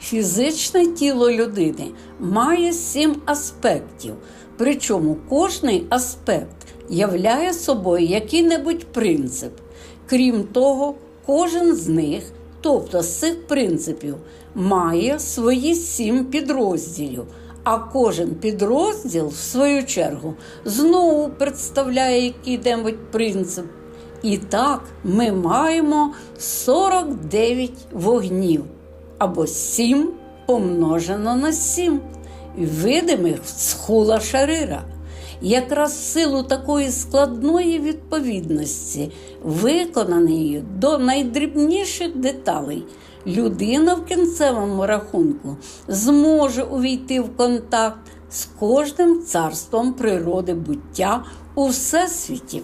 Фізичне тіло людини має сім аспектів, причому кожний аспект являє собою який-небудь принцип. Крім того, кожен з них, тобто з цих принципів, має свої сім підрозділів, а кожен підрозділ, в свою чергу, знову представляє який-небудь принцип. І так ми маємо 49 вогнів або 7 помножено на 7, видимих в схула шарира. Якраз в силу такої складної відповідності, виконаної до найдрібніших деталей, людина в кінцевому рахунку зможе увійти в контакт з кожним царством природи буття у всесвіті.